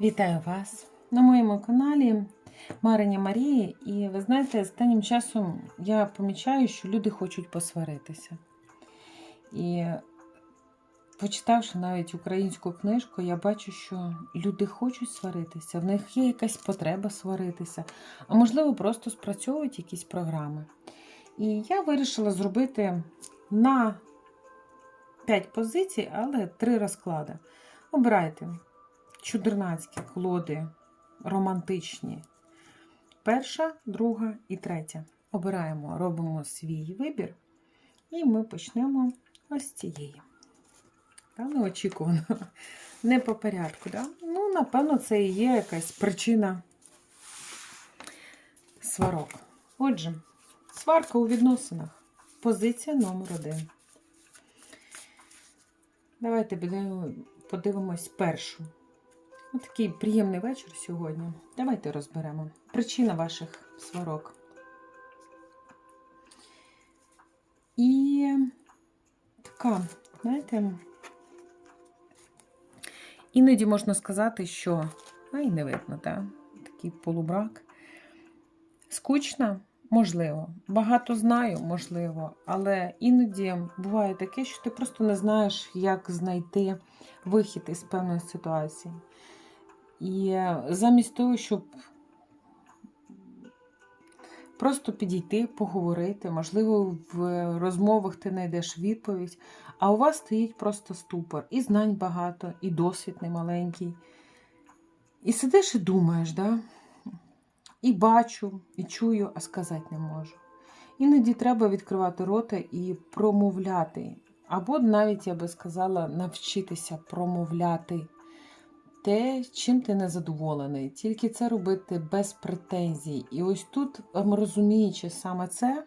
Вітаю вас на моєму каналі Мариня Марії. І ви знаєте, останнім часом я помічаю, що люди хочуть посваритися. І почитавши навіть українську книжку, я бачу, що люди хочуть сваритися, в них є якась потреба сваритися, а можливо, просто спрацьовують якісь програми. І я вирішила зробити на 5 позицій, але 3 розклади. Обирайте чудернацькі колоди, романтичні. Перша, друга і третя. Обираємо, робимо свій вибір. І ми почнемо ось цієї. Та неочікувано. Не по порядку. Да? Ну, напевно, це і є якась причина сварок. Отже, сварка у відносинах. Позиція номер один. Давайте подивимось першу. Ось такий приємний вечір сьогодні. Давайте розберемо. Причина ваших сварок. І така, знаєте, іноді можна сказати, що ай, не видно, так? Такий полубрак. Скучно, можливо. Багато знаю, можливо, але іноді буває таке, що ти просто не знаєш, як знайти вихід із певної ситуації. І замість того, щоб просто підійти, поговорити, можливо, в розмовах ти знайдеш відповідь, а у вас стоїть просто ступор. І знань багато, і досвід немаленький. І сидиш і думаєш, да? і бачу, і чую, а сказати не можу. Іноді треба відкривати рота і промовляти. Або навіть, я би сказала, навчитися промовляти те, чим ти не задоволений. Тільки це робити без претензій. І ось тут, ем, розуміючи саме це,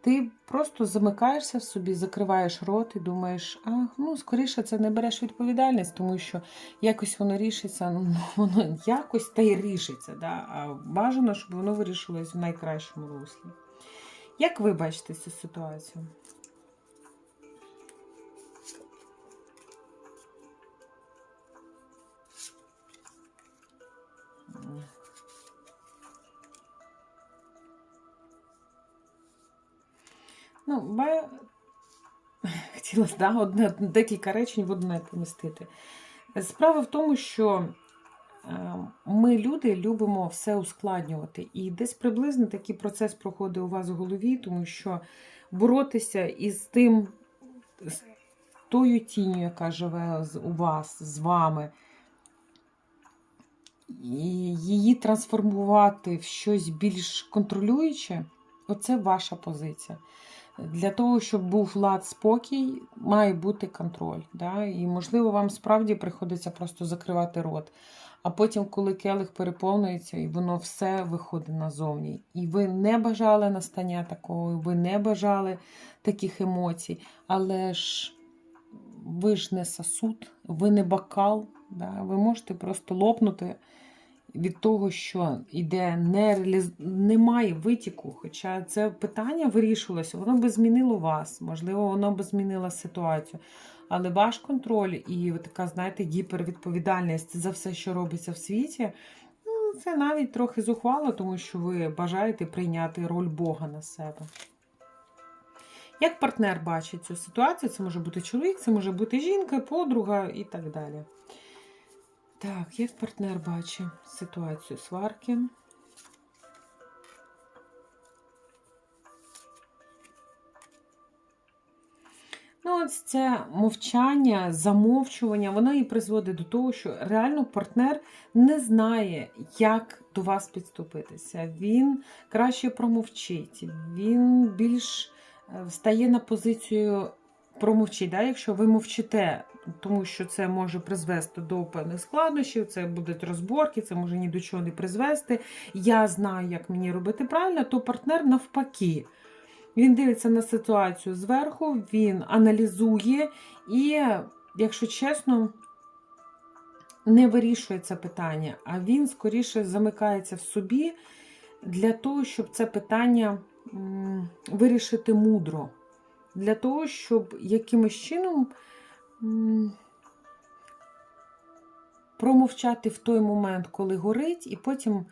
ти просто замикаєшся в собі, закриваєш рот і думаєш, а ну скоріше це не береш відповідальність, тому що якось воно рішиться, ну воно якось та й рішиться. Да? А бажано, щоб воно вирішилось в найкращому руслі. Як ви бачите цю ситуацію? Ну, ба... хотіла да, одне, декілька речень в одне помістити. Справа в тому, що е, ми, люди, любимо все ускладнювати. І десь приблизно такий процес проходить у вас в голові, тому що боротися із тим, з тою тінню, яка живе у вас, з вами, і її трансформувати в щось більш контролююче, оце ваша позиція. Для того, щоб був лад спокій, має бути контроль. Да? І, можливо, вам справді приходиться просто закривати рот. А потім, коли келих переповнюється, і воно все виходить назовні. І ви не бажали настання такого, ви не бажали таких емоцій, але ж ви ж не сосуд, ви не бокал. Да? Ви можете просто лопнути від того, що іде нереаліз... немає витіку. Хоча це питання вирішилося, воно би змінило вас, можливо, воно би змінило ситуацію. Але ваш контроль і така, знаєте, гіпервідповідальність за все, що робиться в світі, ну, це навіть трохи зухвало, тому що ви бажаєте прийняти роль Бога на себе. Як партнер бачить цю ситуацію, це може бути чоловік, це може бути жінка, подруга і так далі. Так, як партнер бачить ситуацію сварки? Ну, ось це мовчання, замовчування, воно і призводить до того, що реально партнер не знає, як до вас підступитися. Він краще промовчить, він більш е, стає на позицію промовчить. Да? Якщо ви мовчите, тому що це може призвести до певних складнощів, це будуть розборки, це може ні до чого не призвести. Я знаю, як мені робити правильно, то партнер навпаки. Він дивиться на ситуацію зверху, він аналізує і, якщо чесно, не вирішує це питання, а він скоріше замикається в собі для того, щоб це питання вирішити мудро. Для того, щоб якимось чином промовчати в той момент, коли горить, і потім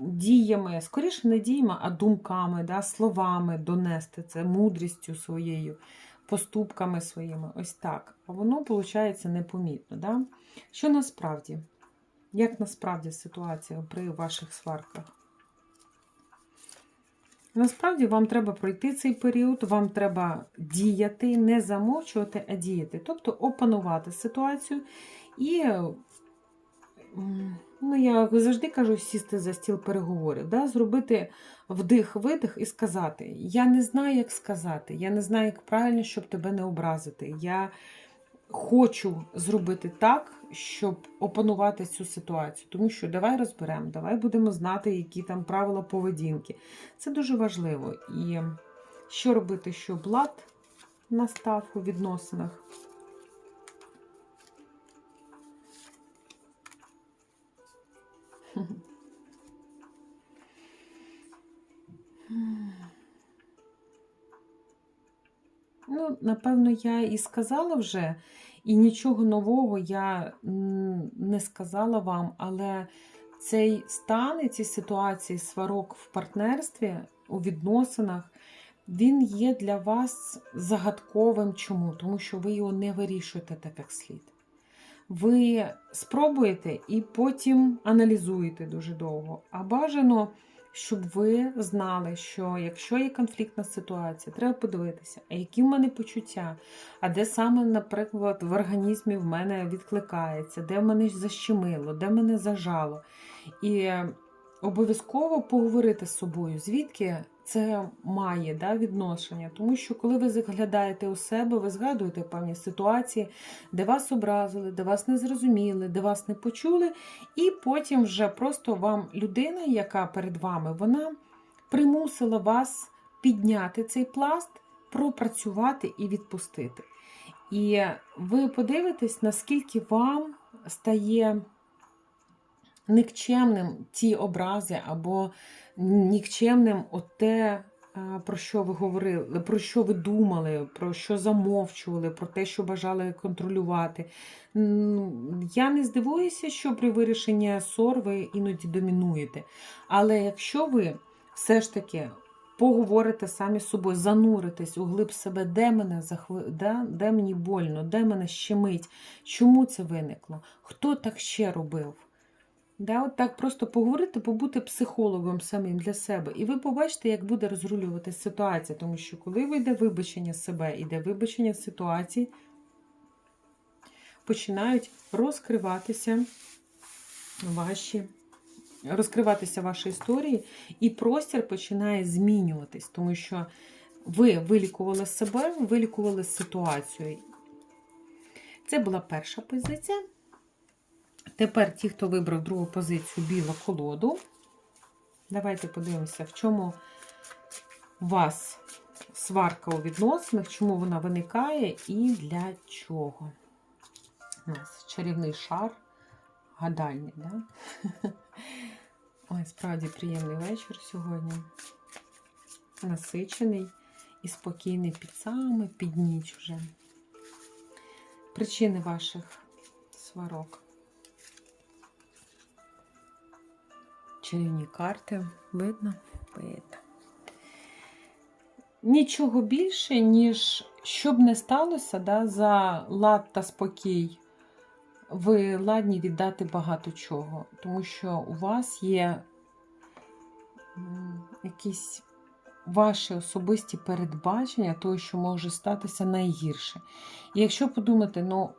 діями, скоріше не діями, а думками, да, словами донести це, мудрістю своєю, поступками своїми. Ось так. А воно, виходить, непомітно. Да? Що насправді? Як насправді ситуація при ваших сварках? Насправді вам треба пройти цей період, вам треба діяти, не замовчувати, а діяти. Тобто опанувати ситуацію і, ну, я завжди кажу, сісти за стіл переговорів, да? зробити вдих-видих і сказати: Я не знаю, як сказати, я не знаю, як правильно, щоб тебе не образити. Я хочу зробити так, щоб опанувати цю ситуацію. Тому що давай розберемо, давай будемо знати, які там правила поведінки. Це дуже важливо. І що робити, щоб лад настав у відносинах? Ну, напевно, я і сказала вже, і нічого нового я не сказала вам, але цей стан і ці ситуації сварок в партнерстві, у відносинах, він є для вас загадковим. Чому? Тому що ви його не вирішуєте так, як слід. Ви спробуєте і потім аналізуєте дуже довго. А бажано, щоб ви знали, що якщо є конфліктна ситуація, треба подивитися, а які в мене почуття, а де саме, наприклад, в організмі в мене відкликається, де в мене защемило, де мене зажало. І обов'язково поговорити з собою, звідки це має да, відношення. Тому що, коли ви заглядаєте у себе, ви згадуєте певні ситуації, де вас образили, де вас не зрозуміли, де вас не почули, і потім вже просто вам людина, яка перед вами, вона примусила вас підняти цей пласт, пропрацювати і відпустити. І ви подивитесь, наскільки вам стає никчемним ті образи, або нікчемним оте, е, про що ви говорили, про що ви думали, про що замовчували, про те, що бажали контролювати. Я не здивуюся, що при вирішенні ссор ви іноді домінуєте. Але якщо ви все ж таки поговорите самі з собою, зануритесь у глиб себе, де мене захви... де, де мені больно, де мене щемить, чому це виникло, хто так ще робив. Да, от так просто поговорити, побути психологом самим для себе. І ви побачите, як буде розрулювати ситуація. Тому що, коли вийде вибачення себе, іде вибачення ситуації, починають розкриватися ваші. Розкриватися ваші історії, і простір починає змінюватись, тому що ви вилікували себе, вилікували ситуацію. Це була перша позиція. Тепер ті, хто вибрав другу позицію білу колоду. Давайте подивимося, в чому вас сварка у відносинах, чому вона виникає і для чого. У нас чарівний шар, гадальний, да? Ой, справді приємний вечір сьогодні. Насичений і спокійний під саме під ніч вже. Причини ваших сварок. Чарівні карти. Видно? Видно. Нічого більше, ніж щоб не сталося, да, за лад та спокій, ви ладні віддати багато чого, тому що у вас є якісь ваші особисті передбачення того, що може статися найгірше. І якщо подумати, ну,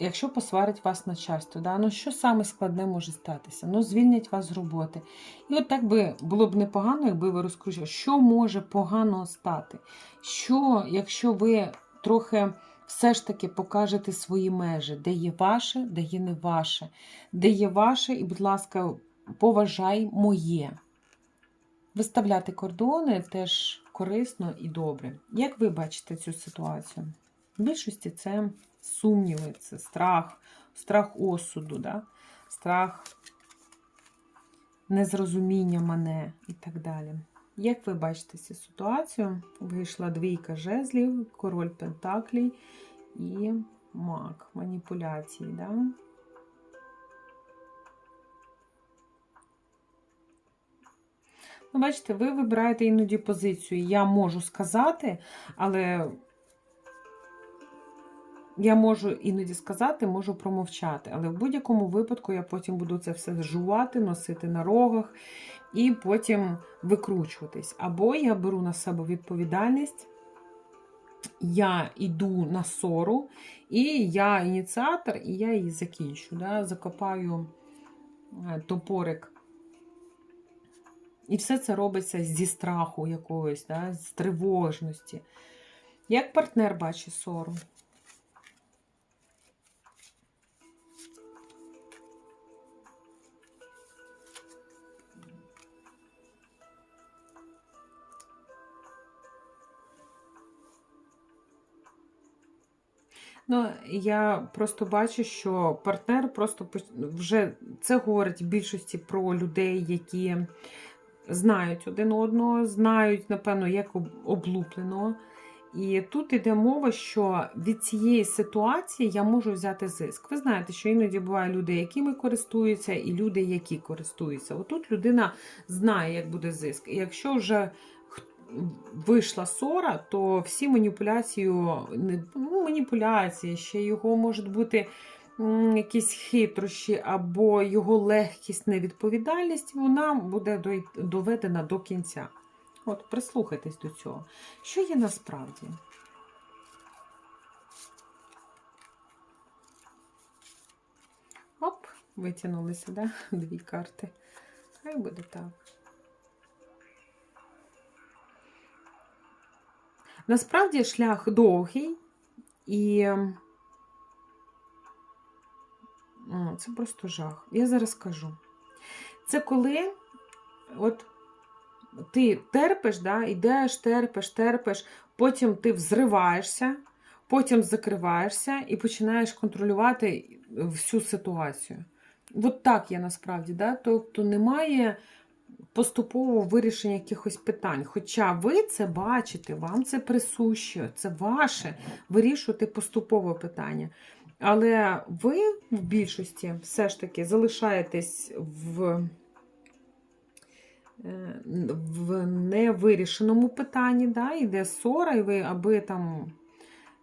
Якщо посварить вас начальство, да? ну що саме складне може статися? Ну, звільнять вас з роботи. І от так би було б непогано, якби ви розкручували, що може погано стати. Що, якщо ви трохи все ж таки покажете свої межі, де є ваше, де є не ваше, де є ваше, і, будь ласка, поважай моє. Виставляти кордони теж корисно і добре. Як ви бачите цю ситуацію? В більшості це сумніви, це страх, страх осуду, да? страх незрозуміння мене і так далі. Як ви бачите цю ситуацію, вийшла двійка жезлів, король Пентаклій і маг маніпуляції. Да? Ну, Бачите, ви вибираєте іноді позицію. Я можу сказати, але я можу іноді сказати, можу промовчати. Але в будь-якому випадку я потім буду це все жувати, носити на рогах і потім викручуватись. Або я беру на себе відповідальність. Я йду на ссору, і я ініціатор, і я її закінчу. Да? Закопаю е, топорик. І все це робиться зі страху якогось, да? з тривожності. Як партнер бачить ссору? Ну, я просто бачу, що партнер просто вже це говорить в більшості про людей, які знають один одного, знають, напевно, як об- облупленого. І тут йде мова, що від цієї ситуації я можу взяти зиск. Ви знаєте, що іноді бувають люди, якими користуються, і люди, які користуються. Отут людина знає, як буде зиск. І якщо вже вийшла ссора, то всі маніпуляції, ну, маніпуляції, ще його можуть бути якісь хитрощі або його легкість, невідповідальність, вона буде доведена до кінця. От, прислухайтесь до цього. Що є насправді? Оп, витягнулися, да? Дві карти. Хай буде так. Насправді шлях довгий і о, це просто жах. Я зараз скажу. Це коли от ти терпиш, да, йдеш, терпиш, терпиш, потім ти взриваєшся, потім закриваєшся і починаєш контролювати всю ситуацію. От так є насправді. Да? Тобто немає поступового вирішення якихось питань. Хоча ви це бачите, вам це присуще, це ваше вирішувати поступове питання. Але ви в більшості все ж таки залишаєтесь в е, в невирішеному питанні, да, йде ссора, і ви аби там.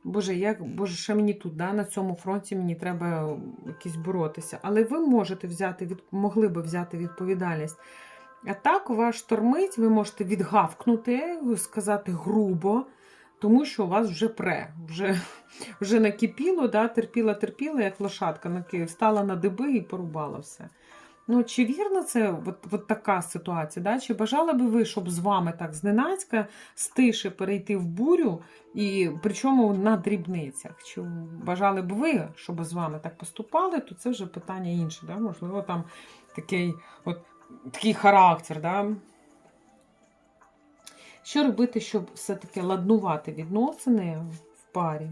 Боже, як Боже, ще мені тут, да, на цьому фронті мені треба якісь боротися. Але ви можете взяти від, могли би взяти відповідальність. А так вас штормить, ви можете відгавкнути, сказати грубо, тому що у вас вже пре, вже, вже накипіло, да, терпіла, терпіла, як лошадка встала на диби і порубала все. Ну, чи вірно це от, от така ситуація? Да? Чи бажали би ви, щоб з вами так зненацька з тиші перейти в бурю, і причому на дрібницях? Чи бажали б ви, щоб з вами так поступали, то це вже питання інше. Да? Можливо, там такий, от, такий характер. Да? Що робити, щоб все-таки ладнувати відносини в парі?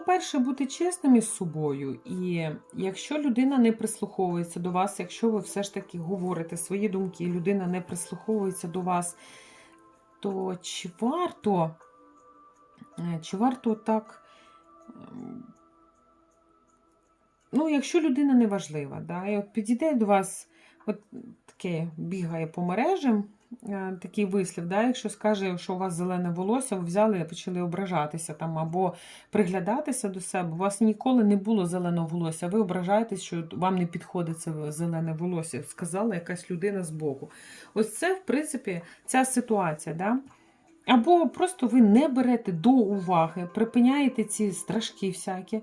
По-перше, бути чесним із собою. І якщо людина не прислуховується до вас, якщо ви все ж таки говорите свої думки, і людина не прислуховується до вас, то чи варто, е, чи варто так. ем, Ну, якщо людина не важлива, да, і от підійде до вас, от таке бігає по мережам, такий вислів, да, якщо скаже, що у вас зелене волосся, ви взяли і почали ображатися там, або приглядатися до себе, у вас ніколи не було зеленого волосся, ви ображаєтесь, що вам не підходить це зелене волосся, сказала якась людина з боку. Ось це, в принципі, ця ситуація. Да? Або просто ви не берете до уваги, припиняєте ці страшки всякі.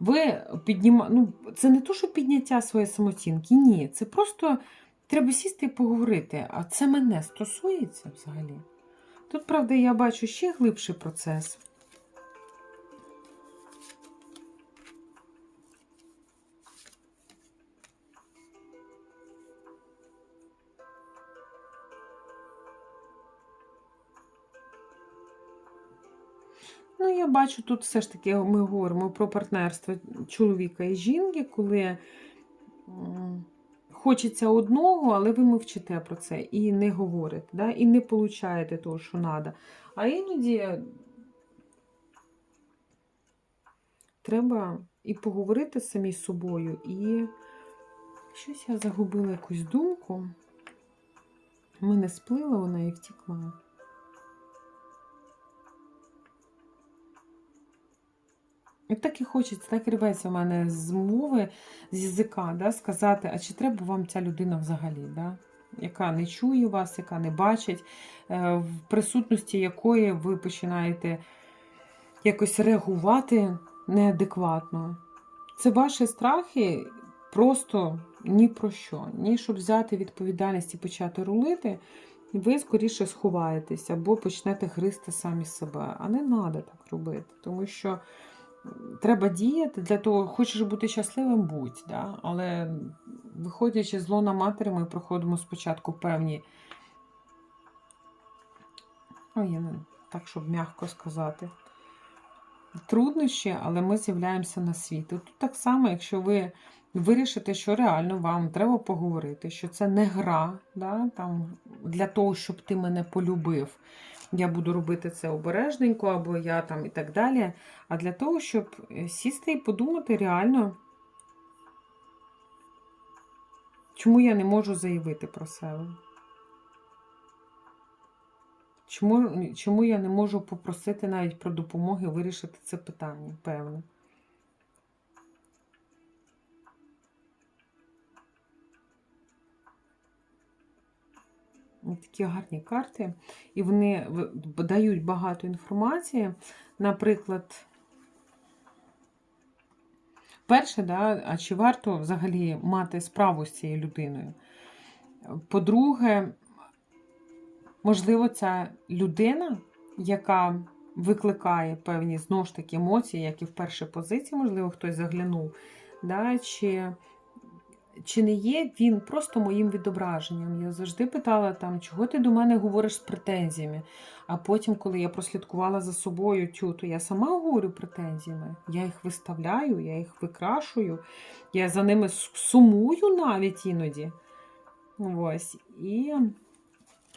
Ви підніма... ну, це не то, що підняття своєї самооцінки, ні. Це просто треба сісти і поговорити. А це мене стосується взагалі. Тут, правда, я бачу ще глибший процес. Ну, я бачу, тут все ж таки ми говоримо про партнерство чоловіка і жінки, коли хочеться одного, але ви мовчите про це і не говорите, да? і не получаєте того, що треба. А іноді треба і поговорити самі з собою, і щось я загубила якусь думку. Мене сплила вона і втекла. Так і хочеться, так і рветься в мене з мови, з язика, да, сказати, а чи треба вам ця людина взагалі, да? яка не чує вас, яка не бачить, е, в присутності якої ви починаєте якось реагувати неадекватно. Це ваші страхи просто ні про що. Ні, щоб взяти відповідальність і почати рулити, ви скоріше сховаєтесь або почнете гризти самі себе. А не треба так робити, тому що треба діяти для того, хочеш бути щасливим, будь. Да? Але виходячи з лона матері, ми проходимо спочатку певні. Ой, я не так, щоб м'яко сказати. Труднощі, але ми з'являємося на світ. Тут так само, якщо ви вирішите, що реально вам треба поговорити, що це не гра, да, там, для того, щоб ти мене полюбив. Я буду робити це обережненько, або я там і так далі. А для того, щоб е, сісти і подумати реально, чому я не можу заявити про себе. Чому, чому я не можу попросити навіть про допомоги вирішити це питання, певно. Такі гарні карти, і вони дають багато інформації. Наприклад, перше, да, а чи варто взагалі мати справу з цією людиною? По-друге, можливо, ця людина, яка викликає певні знову ж таки емоції, як і в першій позиції, можливо, хтось заглянув, да, чи, чи не є він просто моїм відображенням. Я завжди питала, там, чого ти до мене говориш з претензіями. А потім, коли я прослідкувала за собою тю, то я сама говорю претензіями. Я їх виставляю, я їх викрашую, я за ними сумую навіть іноді. Ось. І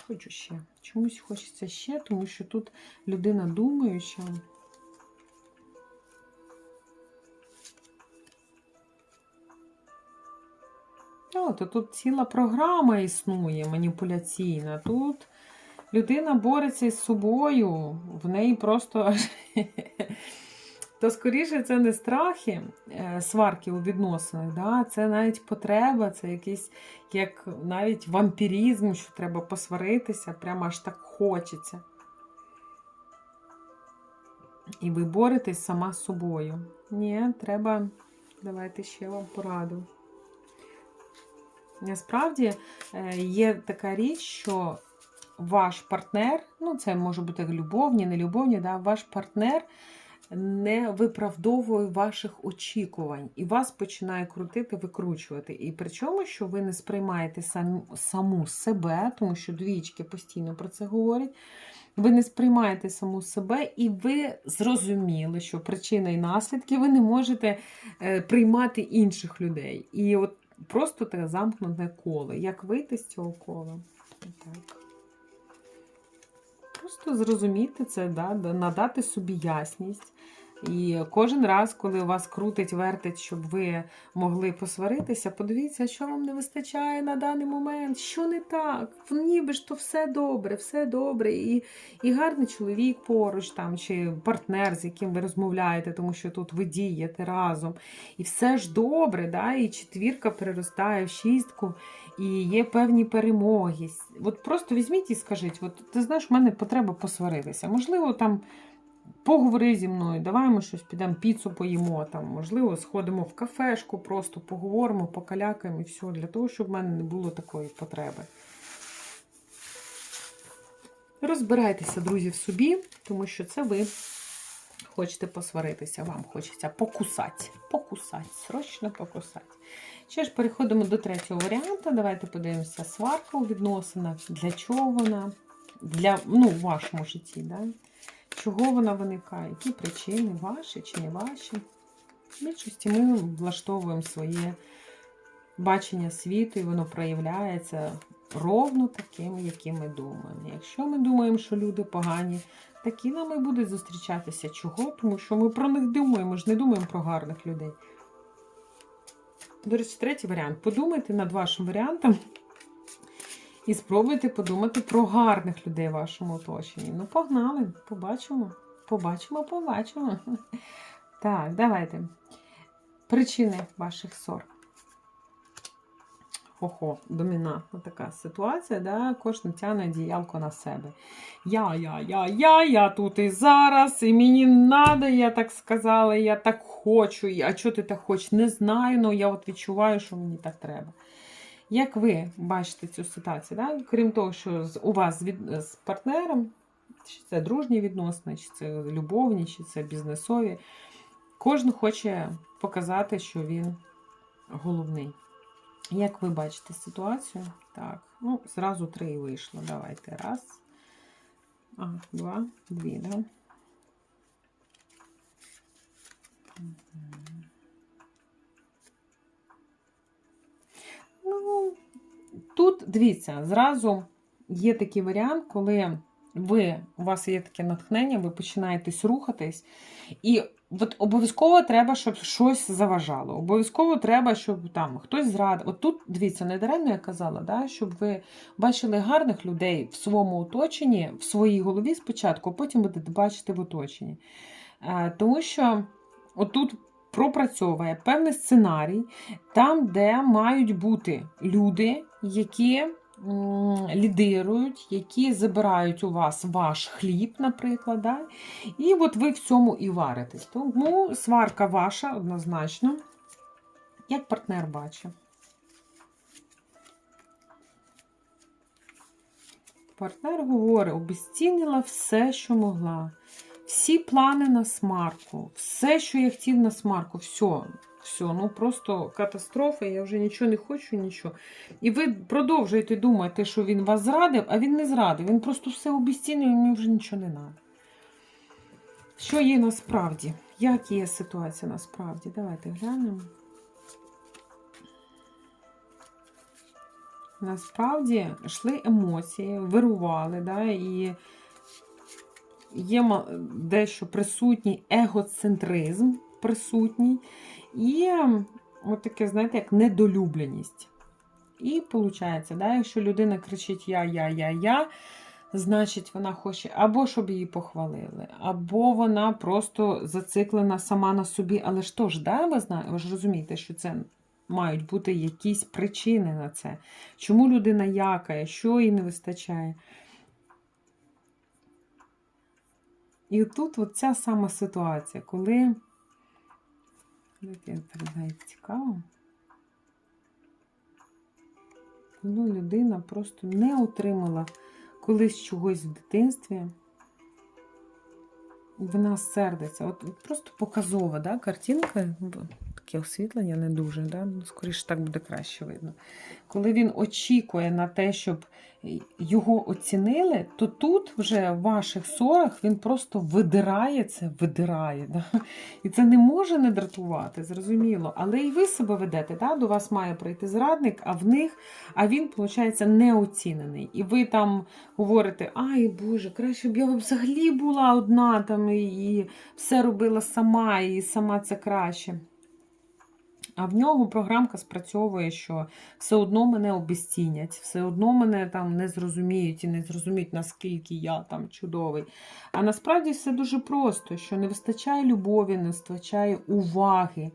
хочу ще. Чомусь хочеться ще, тому що тут людина думаюча. О, то тут ціла програма існує маніпуляційна. Тут людина бореться із собою, в неї просто. То скоріше це не страхи, е, сварки у відносинах, да? це навіть потреба, це якийсь як навіть вампірізм, що треба посваритися, прямо аж так хочеться. І ви боретесь сама з собою. Ні, треба. Давайте ще вам пораду. Насправді е, є така річ, що ваш партнер, ну це може бути любовні, нелюбовні, да, ваш партнер не виправдовує ваших очікувань і вас починає крутити, викручувати. І причому, що ви не сприймаєте сам, саму себе, тому що двічки постійно про це говорять. Ви не сприймаєте саму себе, і ви зрозуміли, що причина і наслідки ви не можете е, приймати інших людей. І от просто таке замкнуте коло. Як вийти з цього кола? Так. Просто зрозуміти це, да, да, надати собі ясність. І кожен раз, коли вас крутить, вертить, щоб ви могли посваритися, подивіться, що вам не вистачає на даний момент, що не так. Ніби ж то все добре, все добре. І, і гарний чоловік поруч, там, чи партнер, з яким ви розмовляєте, тому що тут ви дієте разом. І все ж добре, да? і четвірка переростає в шістку, і є певні перемоги. От просто візьміть і скажіть, от ти знаєш, в мене потреба посваритися. Можливо, там. Поговори зі мною, давай ми щось підемо, піцу поїмо, там, можливо, сходимо в кафешку, просто поговоримо, покалякаємо і все, для того, щоб в мене не було такої потреби. Розбирайтеся, друзі, в собі, тому що це ви хочете посваритися, вам хочеться покусати. Покусати, срочно покусати. Ще ж переходимо до третього варіанту. Давайте подивимося, сварка у відносинах, для чого вона, для, ну, в вашому житті, да? Чого вона виникає, які причини, ваші чи не ваші. В більшості ми влаштовуємо своє бачення світу, і воно проявляється ровно таким, яким ми думаємо. Якщо ми думаємо, що люди погані, такі нам і будуть зустрічатися. Чого? Тому що ми про них думаємо, ми ж не думаємо про гарних людей. До речі, третій варіант. Подумайте над вашим варіантом і спробуйте подумати про гарних людей в вашому оточенні. Ну, погнали, побачимо. Побачимо, побачимо. Так, давайте. Причини ваших ссор. Ого, домінантна така ситуація, да? кожен тягне діялку на себе. Я, я, я, я, я тут і зараз, і мені надо, я так сказала, я так хочу. А що ти так хочеш? Не знаю, але я от відчуваю, що мені так треба. Як ви бачите цю ситуацію? Да? Крім того, що у вас від, з партнером, чи це дружні відносини, чи це любовні, чи це бізнесові, кожен хоче показати, що він головний. Як ви бачите ситуацію? Так, ну, зразу три вийшло. Давайте. Раз. А, два, дві, да? Тут дивіться, зразу є такий варіант, коли ви, у вас є таке натхнення, ви починаєтесь рухатись, і от обов'язково треба, щоб щось заважало. Обов'язково треба, щоб там хтось зрадив. От тут, дивіться, не даремно я казала, да, щоб ви бачили гарних людей в своєму оточенні, в своїй голові спочатку, а потім будете бачити в оточенні. Е, Тому що отут пропрацьовує певний сценарій, там, де мають бути люди, які лідирують, які забирають у вас ваш хліб, наприклад. Да? І от ви в цьому і варитесь. Тому сварка ваша однозначно, як партнер бачить. Партнер говорить, обезцінила все, що могла. Всі плани на смарку, все, що я хотів на смарку, все, все, ну просто катастрофа, я вже нічого не хочу, нічого. І ви продовжуєте думати, що він вас зрадив, а він не зрадив. Він просто все обезцінює, і мені вже нічого не треба. Що є насправді? Як є ситуація насправді? Давайте глянемо. Насправді йшли емоції, вирували, да, і є дещо присутній егоцентризм присутній, і от таке, знаєте, як недолюбленість. І виходить, да, якщо людина кричить я, я, я, я, значить вона хоче або щоб її похвалили, або вона просто зациклена сама на собі. Але ж то ж, да, ви, знаєте, ви ж розумієте, що це мають бути якісь причини на це. Чому людина якає, що їй не вистачає? І тут от ця сама ситуація, коли. Дайте я передаю цікаво. Коли людина просто не отримала колись чогось в дитинстві, вона сердиться. От просто показова да, картинка, таке освітлення не дуже, да? ну, скоріше так буде краще видно. Коли він очікує на те, щоб його оцінили, то тут вже в ваших ссорах він просто видирає це, видирає. Да? І це не може не дратувати, зрозуміло. Але і ви себе ведете, да? до вас має прийти зрадник, а в них, а він, виходить, неоцінений. І ви там говорите, ай Боже, краще б я взагалі була одна там і все робила сама, і сама це краще. А в нього програмка спрацьовує, що все одно мене обезцінять, все одно мене там не зрозуміють і не зрозуміють, наскільки я там чудовий. А насправді все дуже просто, що не вистачає любові, не вистачає уваги.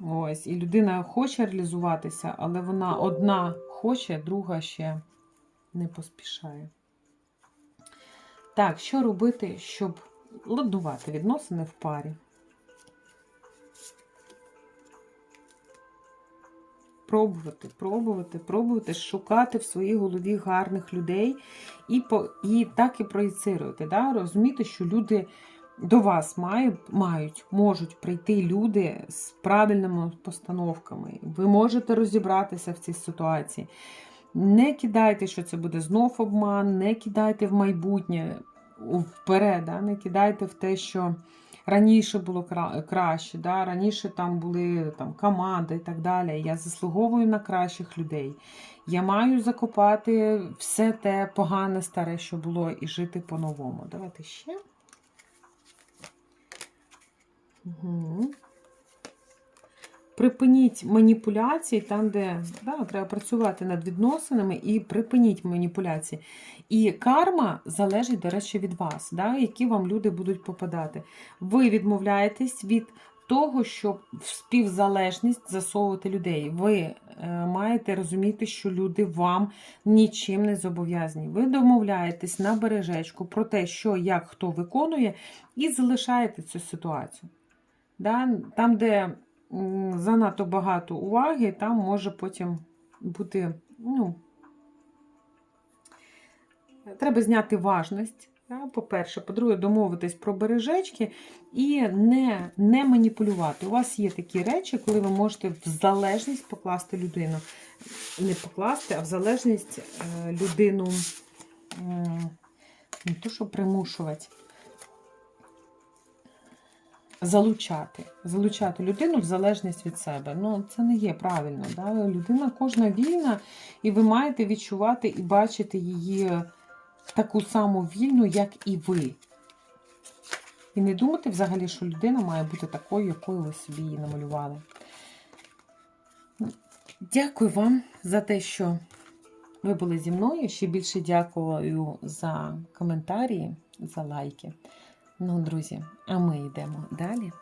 Ось, і людина хоче реалізуватися, але вона одна хоче, друга ще не поспішає. Так, що робити, щоб ладнувати відносини в парі? Пробувати, пробувати, пробувати шукати в своїй голові гарних людей і по, і так і проєцируєте. Да? Розуміти, що люди до вас мають, мають, можуть прийти люди з правильними постановками. Ви можете розібратися в цій ситуації. Не кидайте, що це буде знов обман, не кидайте в майбутнє вперед, да? не кидайте в те, що раніше було кра- краще, да? раніше там були там, команди і так далі. Я заслуговую на кращих людей. Я маю закопати все те погане старе, що було, і жити по-новому. Давайте ще. Угу. Припиніть маніпуляції там, де да, треба працювати над відносинами, і припиніть маніпуляції. І карма залежить, до речі, від вас, да, які вам люди будуть попадати. Ви відмовляєтесь від того, щоб в співзалежність засовувати людей. Ви е, маєте розуміти, що люди вам нічим не зобов'язані. Ви домовляєтесь на бережечку про те, що як хто виконує, і залишаєте цю ситуацію. Да? Там, де занадто багато уваги, там може потім бути. ну, Треба зняти важність. По-перше, по-друге, домовитись про бережечки і не, не маніпулювати. У вас є такі речі, коли ви можете в залежність покласти людину. Не покласти, а в залежність е, людину не то, що примушувати. Залучати. Залучати людину в залежність від себе. Ну, це не є правильно. Да? Людина кожна вільна, і ви маєте відчувати і бачити її таку саму вільну, як і ви. І не думати взагалі, що людина має бути такою, якою ви собі її намалювали. Дякую вам за те, що ви були зі мною. Ще більше дякую за коментарі, за лайки. Ну, друзі, а ми йдемо далі.